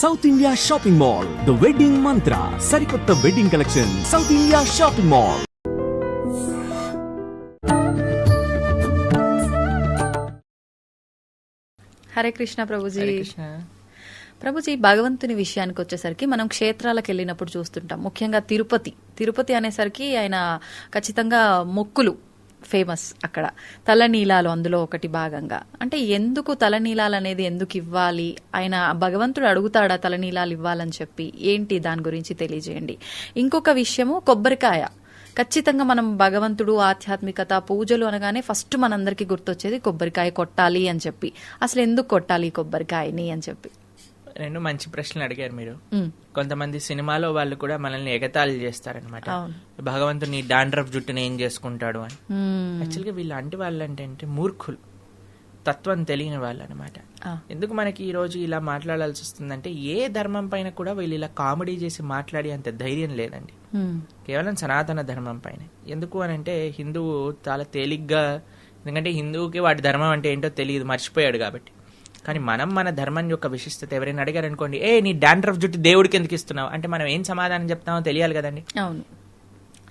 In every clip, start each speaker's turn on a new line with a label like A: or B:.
A: South India shopping mall the wedding Mantra సరికొత్త wedding collection South India shopping mall
B: Hare Krishna Prabhuji ప్రభుజీ భగవంతుని విషయానికి వచ్చేసరికి మనం క్షేత్రాలకు వెళ్ళినప్పుడు చూస్తుంటాం. ముఖ్యంగా తిరుపతి. తిరుపతి అనేసరికి ఆయన ఖచ్చితంగా మొక్కులు. ఫేమస్ అక్కడ. తలనీలాలు అందులో ఒకటి భాగంగా. అంటే ఎందుకు తలనీలాలు అనేది ఎందుకు ఇవ్వాలి? ఆయన భగవంతుడు అడుగుతాడా తలనీలాలు ఇవ్వాలని చెప్పి? ఏంటి దాని గురించి తెలియజేయండి. ఇంకొక విషయము కొబ్బరికాయ. ఖచ్చితంగా మనం భగవంతుడు ఆధ్యాత్మికత పూజలు అనగానే ఫస్ట్ మనందరికీ గుర్తొచ్చేది కొబ్బరికాయ కొట్టాలి అని చెప్పి. అసలు ఎందుకు కొట్టాలి కొబ్బరికాయని అని చెప్పి.
C: రెండు మంచి ప్రశ్నలు అడిగారు మీరు. కొంతమంది సినిమాలో వాళ్ళు కూడా మనల్ని ఎగతాళి చేస్తారనమాట. భగవంతుని డాండ్రఫ్ జుట్టుని ఏం చేసుకుంటాడు అని. యాక్చువల్గా వీళ్ళు అంటి వాళ్ళు అంటే అంటే మూర్ఖులు. తత్వం తెలియని వాళ్ళు అనమాట. ఎందుకు మనకి ఈ రోజు ఇలా మాట్లాడాల్సి వస్తుందంటే ఏ ధర్మం పైన కూడా వీళ్ళు ఇలా కామెడీ చేసి మాట్లాడే అంత ధైర్యం లేదండి. కేవలం సనాతన ధర్మం పైన. ఎందుకు అని అంటే హిందువు చాలా తేలిగ్గా ఎందుకంటే హిందువుకి వాటి ధర్మం అంటే ఏంటో తెలియదు మర్చిపోయాడు కాబట్టి. కానీ మనం మన ధర్మం యొక్క విశిష్టత ఎవరైనా అడిగారు అనుకోండి ఏ నీ డాండ్రఫ్ జుట్టు దేవుడికి ఎందుకు ఇస్తున్నావు? అంటే మనం ఏం సమాధానం చెప్తామో తెలియాలి కదండి.
B: అవును.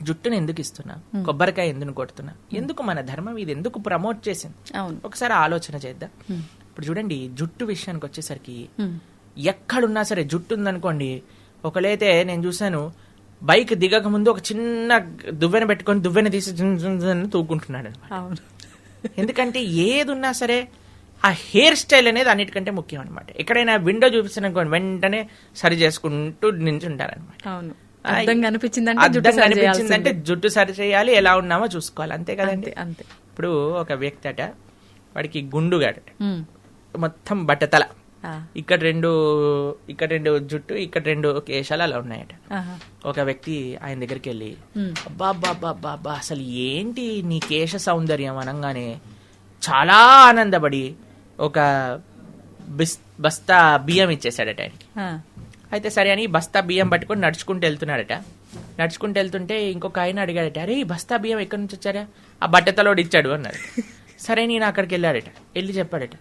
C: జుట్టుని ఎందుకు ఇస్తున్నావు కొబ్బరికాయ ఎందుకు కొడుతున్నావు ఎందుకు మన ధర్మం ఇది ఎందుకు ప్రమోట్ చేసింది?
B: అవును.
C: ఒకసారి ఆలోచన చేద్దాం. ఇప్పుడు చూడండి జుట్టు విషయానికి వచ్చేసరికి ఎక్కడున్నా సరే జుట్టు ఉందనుకోండి ఒకలైతే నేను చూశాను బైక్ దిగక ముందు ఒక చిన్న దువ్వెన పెట్టుకొని దువ్వెన తీసి తూకుంటున్నాడు ఎందుకంటే ఏది ఉన్నా సరే ఆ హెయిర్ స్టైల్ అనేది అన్నిటికంటే ముఖ్యం అనమాట ఎక్కడైనా విండో చూపిస్తాను వెంటనే సరి చేసుకుంటూ నించుంటారనమాట
B: అవును. అర్థం కనిపించిందంటే జుట్టు సరి
C: చేయాలి ఎలా ఉన్నామో చూసుకోవాలి. అంతే కదండి?
B: అంతే
C: ఇప్పుడు ఒక వ్యక్తి అట వాడికి గుండుగాడట.
B: ఉమ్,
C: మొత్తం బట్టతల. ఇక్కడ రెండు ఇక్కడ రెండు జుట్టు ఇక్కడ రెండు కేశాలు అలా ఉన్నాయట. ఒక వ్యక్తి ఆయన దగ్గరికి వెళ్ళి
B: ఉమ్,
C: అబ్బా అబ్బా అబ్బా అబ్బా అబ్బా అసలు ఏంటి నీ కేశ సౌందర్యం? అనగానే చాలా ఆనందపడి ఒక బిస్ బస్తా బియ్యం ఇచ్చేసాడట ఆయనకి అయితే సరే అని బస్తా బియ్యం పట్టుకొని నడుచుకుంటూ వెళ్తున్నాడట. నడుచుకుంటూ వెళ్తుంటే ఇంకొక ఆయన అడిగాడట అరే ఈ బస్తా బియ్యం ఎక్కడి నుంచి వచ్చారా? ఆ బట్టతలోడు ఇచ్చాడు అన్నాడు. సరే నేను అక్కడికి వెళ్ళాడట. వెళ్ళి చెప్పాడట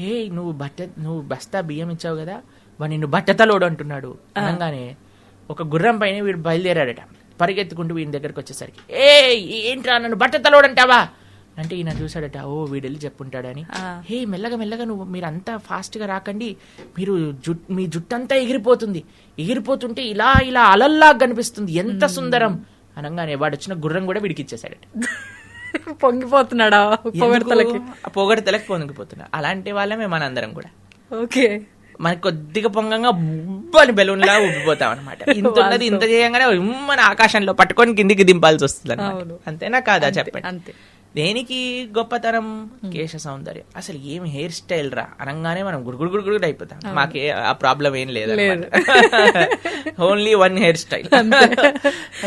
C: ఏ నువ్వు బట్ట నువ్వు బస్తా బియ్యం ఇచ్చావు కదా వాడు నిన్ను బట్టతలోడు అంటున్నాడు అనగానే ఒక గుర్రం పైన వీడు బయలుదేరాడట. పరిగెత్తుకుంటూ వీని దగ్గరికి వచ్చేసరికి ఏ ఏంట్రా నన్ను బట్టతలోడు అంటావా? అంటే ఈయన చూసాడట ఓ వీడు వెళ్ళి చెప్పుంటాడని. హే మెల్లగా మెల్లగా నువ్వు మీరంతా ఫాస్ట్గా రాకండి. మీరు జుట్ మీ జుట్టంతా ఎగిరిపోతుంది. ఎగిరిపోతుంటే ఇలా ఇలా అలల్లా కనిపిస్తుంది. ఎంత సుందరం అనగానే వాడు వచ్చిన గుర్రం కూడా వీడికి ఇచ్చేసాడట
B: పొంగిపోతున్నాడా పొగడతలకి?
C: పొగడతలకు పొంగిపోతున్నా. అలాంటి వాళ్ళమే మనందరం కూడా.
B: ఓకే.
C: మనకి కొద్దిగా పొంగంగా బుబ్బని బెలూన్ లా ఉబ్బిపోతాం అనమాట ఇంత ఉన్నది ఇంత చేయంగానే మన ఆకాశంలో పట్టుకొని కిందికి దింపాల్సి వస్తుంది. అంతేనా కాదా చెప్పండి?
B: అంతే.
C: దేనికి గొప్పతనం? కేశ సౌందర్యం. అసలు ఏం హెయిర్ స్టైల్ రా? అనగానే మనం గుడుగుడు గుడుగుడు అయిపోతాం మాకే ఆ ప్రాబ్లం ఏం లేదు. ఓన్లీ వన్ హెయిర్ స్టైల్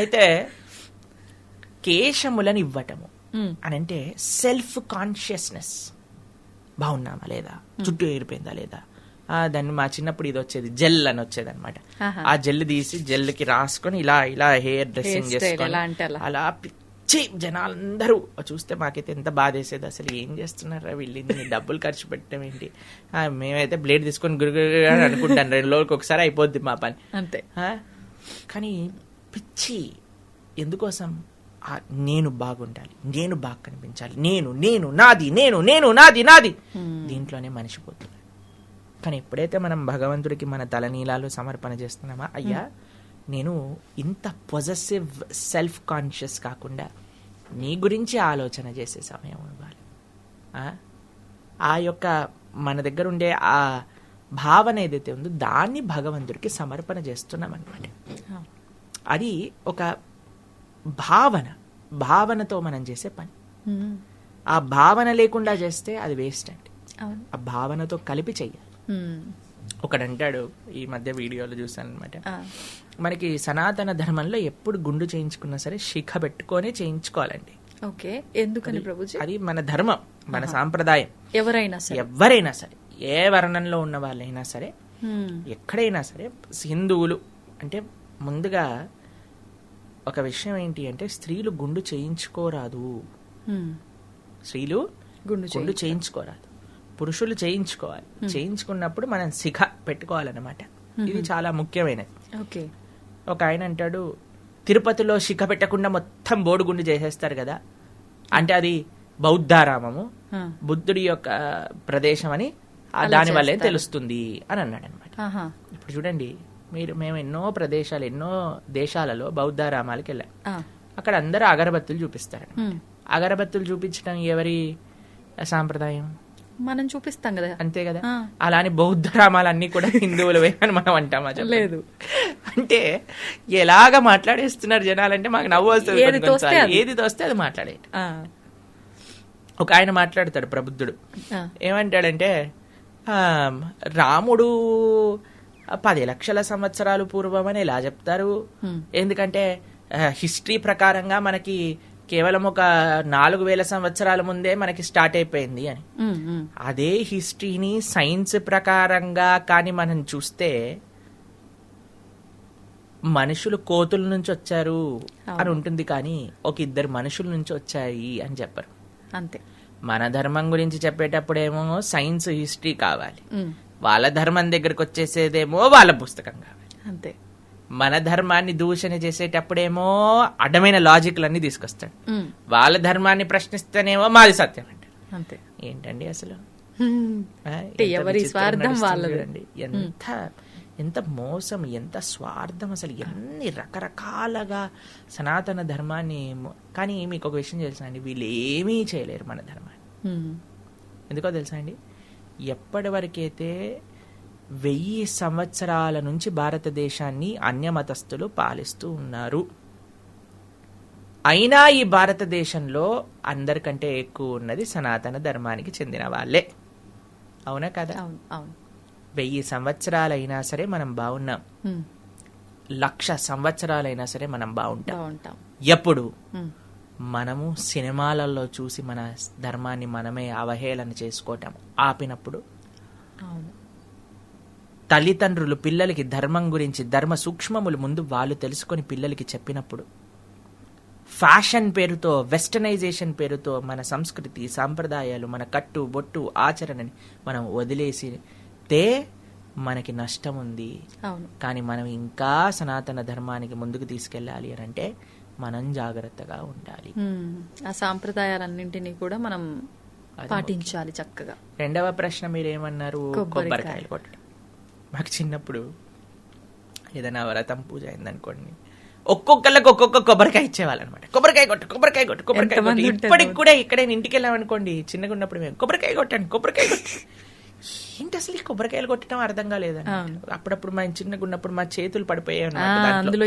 C: అయితే కేశములను ఇవ్వటము అని అంటే సెల్ఫ్ కాన్షియస్నెస్ బాగున్నామా లేదా చుట్టూ ఏరిపోయిందా లేదా? దాన్ని మా చిన్నప్పుడు ఇది వచ్చేది జెల్ అని వచ్చేది అనమాట. ఆ జెల్ తీసి జెల్కి రాసుకొని ఇలా ఇలా హెయిర్ డ్రెస్సింగ్ చేసుకొని
B: అలా.
C: పిచ్చి జనాలందరూ చూస్తే మాకైతే ఎంత బాధేసేది. అసలు ఏం చేస్తున్నారా వీళ్ళు? ఇన్ని డబ్బులు ఖర్చు పెట్టడం ఏంటి? మేమైతే బ్లేడ్ తీసుకొని గురుగురు అని అనుకుంటాను. రెండు రోజులకి ఒకసారి అయిపోద్ది మా పని.
B: అంతే?
C: కానీ పిచ్చి ఎందుకోసం? నేను బాగుండాలి. నేను బాగా కనిపించాలి. నేను నేను నాది నేను నేను నాది నాది. దీంట్లోనే మనిషిపోతుంది కానీ ఎప్పుడైతే మనం భగవంతుడికి మన తలనీలాలు సమర్పణ చేస్తున్నామా? అయ్యా నేను ఇంత పొజెసివ్ సెల్ఫ్ కాన్షియస్ కాకుండా నీ గురించి ఆలోచన చేసే సమయం ఇవ్వాలి. ఆ? యొక్క మన దగ్గర ఉండే ఆ భావన ఏదైతే ఉందో దాన్ని భగవంతుడికి సమర్పణ చేస్తున్నాం అనమాట అది ఒక భావన. భావనతో మనం చేసే పని. ఆ భావన లేకుండా చేస్తే అది వేస్ట్ అండి. ఆ భావనతో కలిపి చెయ్యాలి ఒకడంటాడు ఈ మధ్య వీడియోలో చూసాను అనమాట మనకి సనాతన ధర్మంలో ఎప్పుడు గుండు చేయించుకున్నా సరే శిఖ పెట్టుకొని చేయించుకోవాలండి.
B: ఓకే ఎందుకని ప్రభుజీ?
C: అది మన ధర్మం మన సాంప్రదాయం.
B: ఎవరైనా సరే.
C: ఎవరైనా సరే ఏ వర్ణంలో ఉన్న వాళ్ళైనా సరే ఎక్కడైనా సరే హిందువులు అంటే ముందుగా ఒక విషయం ఏంటి అంటే స్త్రీలు గుండు చేయించుకోరాదు. స్త్రీలు
B: గుండు
C: గుండు చేయించుకోరాదు. పురుషులు చేయించుకోవాలి. చేయించుకున్నప్పుడు మనం శిఖ పెట్టుకోవాలన్నమాట. ఇది చాలా ముఖ్యమైనది.
B: ఓకే.
C: ఒక ఆయన అంటాడు తిరుపతిలో శిఖ పెట్టకుండా మొత్తం బోడుగుండు చేసేస్తారు కదా. అంటే అది బౌద్ధారామము.
B: ఆ.
C: బుద్ధుడి యొక్క ప్రదేశం అని దాని వల్లే. తెలుస్తుంది అని అన్నాడు అనమాట. ఇప్పుడు చూడండి మీరు మేము ఎన్నో ప్రదేశాలు ఎన్నో దేశాలలో బౌద్ధారామాలకు వెళ్ళాం. అక్కడ అందరూ అగరబత్తులు చూపిస్తారు. అగరబత్తులు చూపించడం ఎవరి సాంప్రదాయం?
B: మనం చూపిస్తాం కదా
C: అంతే కదా. అలానే బౌద్ధ రామాలన్నీ కూడా హిందువులవే అని మనం అంటామా?
B: లేదు.
C: అంటే ఎలాగ మాట్లాడేస్తున్నారు జనాలంటే మాకు నవ్వు వస్తుంది
B: ఏది తోస్తే. అది.
C: మాట్లాడే. ఒక ఆయన మాట్లాడతాడు ప్రబుద్ధుడు. ఏమంటాడంటే ఆ, రాముడు పది లక్షల సంవత్సరాలు పూర్వం అని ఎలా చెప్తారు. ఎందుకంటే హిస్టరీ ప్రకారంగా మనకి కేవలం ఒక నాలుగు వేల సంవత్సరాల ముందే మనకి స్టార్ట్ అయిపోయింది అని. అదే హిస్టరీని సైన్స్ ప్రకారంగా కానీ మనం చూస్తే మనుషులు కోతుల నుంచి వచ్చారు అని ఉంటుంది కానీ ఒక ఇద్దరు మనుషుల నుంచి వచ్చాయి అని చెప్పరు.
B: అంతే.
C: మన ధర్మం గురించి చెప్పేటప్పుడేమో సైన్స్ హిస్టరీ కావాలి. వాళ్ళ ధర్మం దగ్గరకు వచ్చేసేదేమో వాళ్ళ పుస్తకం కావాలి.
B: అంతే.
C: మన ధర్మాన్ని దూషణ చేసేటప్పుడేమో అడ్డమైన లాజిక్లన్నీ తీసుకొస్తాడు. వాళ్ళ ధర్మాన్ని ప్రశ్నిస్తేనేమో మాది సత్యం అంటాడు.
B: అంతే.
C: ఏంటండి అసలు?
B: అంటే ఎవరి స్వార్థం
C: నడుస్తుంది
B: వాళ్ళది.
C: చూడండి. ఎంత ఎంత మోసం ఎంత స్వార్థం అసలు ఎన్ని రకరకాలుగా సనాతన ధర్మాన్ని కానీ మీకు ఒక విషయం తెలుసా అండి? వీళ్ళు ఏమీ చేయలేరు మన ధర్మాన్ని. ఎందుకో తెలుసా అండి? ఎప్పటి వరకైతే వెయ్యి సంవత్సరాల నుంచి భారతదేశాన్ని అన్యమతస్థులు పాలిస్తూ ఉన్నారు. అయినా ఈ భారతదేశంలో అందరికంటే ఎక్కువ ఉన్నది సనాతన ధర్మానికి చెందిన వాళ్ళే. అవునా కదా? వెయ్యి సంవత్సరాలైనా సరే మనం బాగున్నాం. లక్ష సంవత్సరాలైనా సరే మనం బాగుంటాం. ఎప్పుడు. మనము సినిమాలలో చూసి మన ధర్మాన్ని మనమే అవహేళన చేసుకోవటం ఆపినప్పుడు. తల్లిదండ్రులు పిల్లలకి ధర్మం గురించి ధర్మ సూక్ష్మములు ముందు వాళ్ళు తెలుసుకొని పిల్లలకి చెప్పినప్పుడు. ఫ్యాషన్ పేరుతో వెస్టర్నైజేషన్ పేరుతో మన సంస్కృతి సాంప్రదాయాలు మన కట్టు బొట్టు ఆచరణని మనం వదిలేసితే మనకి నష్టం ఉంది కానీ మనం ఇంకా సనాతన ధర్మానికి ముందుకు తీసుకెళ్ళాలి అని అంటే మనం జాగ్రత్తగా ఉండాలి.
B: ఆ సాంప్రదాయాలన్నింటినీ కూడా మనం పాటించాలి చక్కగా.
C: రెండవ ప్రశ్న మీరు ఏమన్నారు
B: కొబ్బరికాయ.
C: కొబ్బరికాయలు కొట్టడం. మాకు చిన్నప్పుడు ఏదైనా వ్రతం పూజ అయిందనుకోండి ఒక్కొక్కళ్ళకి ఒక్కొక్క కొబ్బరికాయ ఇచ్చేవాళ్ళు అనమాట కొబ్బరికాయ కొట్టు కొబ్బరికాయ కొట్టు కొబ్బరికాయ కొట్టు? ఇప్పటికి కూడా ఇక్కడే ఇంటికి వెళ్ళామనుకోండి చిన్నగా ఉన్నప్పుడు మేము కొబ్బరికాయ కొట్టండి కొబ్బరికాయ కొట్టు ఏంటి అసలు ఈ కొబ్బరికాయలు కొట్టడం అర్థం
B: అవును.
C: అప్పుడప్పుడు మా చిన్నగా ఉన్నప్పుడు మా చేతులు పడిపోయాయి దాంట్లో.
B: అందులో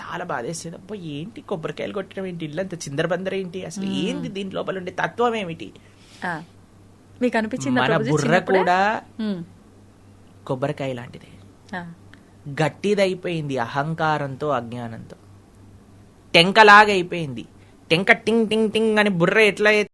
C: చాలా బాధేసేది. అబ్బో ఏంటి కొబ్బరికాయలు కొట్టడం ఏంటి? ఇల్లంత చిందరబందర ఏంటి? అసలు ఏంటి దీని లోపల ఉండే తత్వం ఏమిటి.
B: మీకు అనిపించింది
C: మన బుర్ర కూడా కొబ్బరికాయ లాంటిదే. గట్టిదైపోయింది అహంకారంతో అజ్ఞానంతో. టెంకలాగా అయిపోయింది టెంక టింగ్ టింగ్ టింగ్ అని బుర్ర ఎట్లా